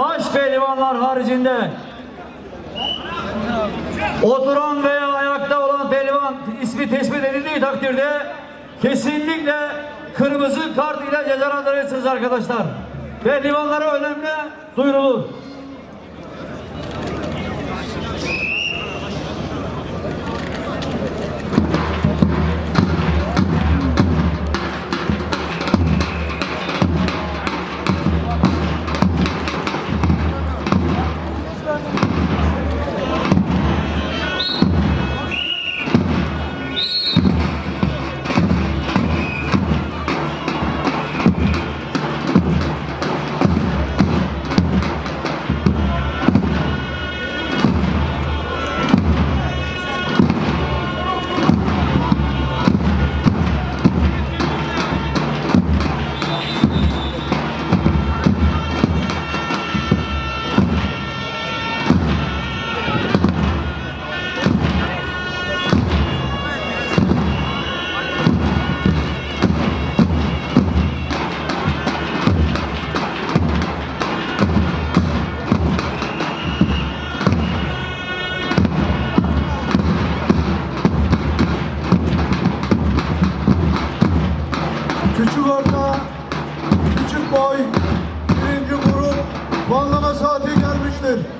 baş pehlivanlar haricinde oturan veya ayakta olan pehlivan ismi tespit edildiği takdirde kesinlikle kırmızı kart ile cezalandırırsınız arkadaşlar. Pehlivanlara önemli duyurulur. küçük orta, küçük boy, birinci grup, banlama saati gelmiştir.